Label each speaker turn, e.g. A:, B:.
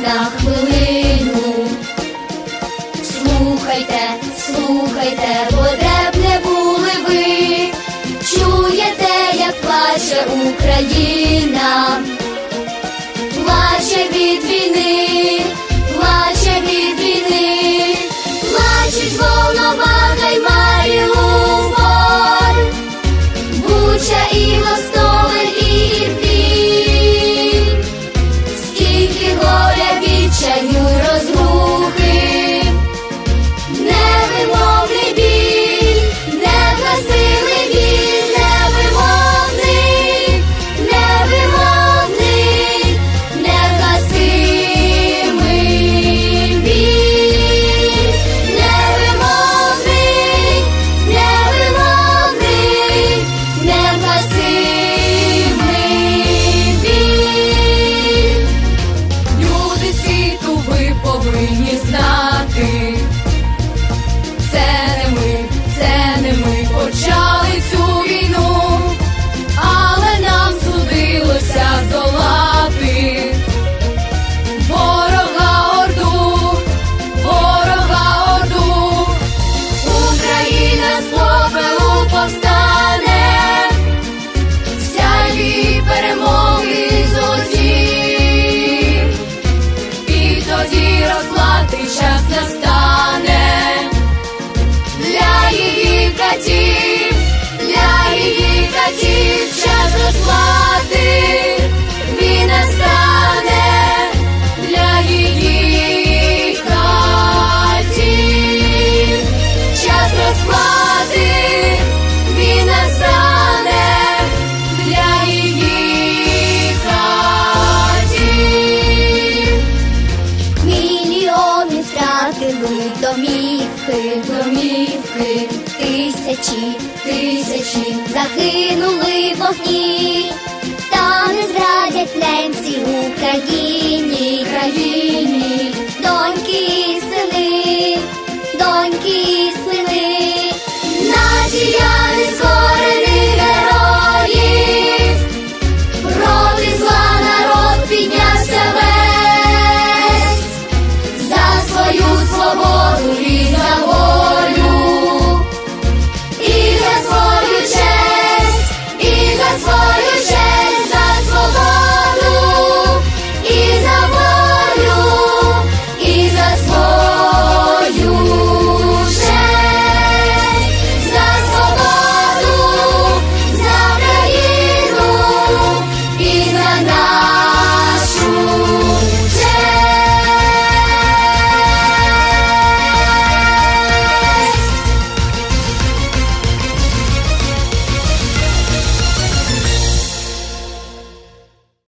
A: на хвилину. Слухайте, слухайте, бо б не були ви, чуєте, як плаче Україна, плаче від. домівки, домівки, тисячі, тисячі загинули вогні, та не зрадять немці Україні.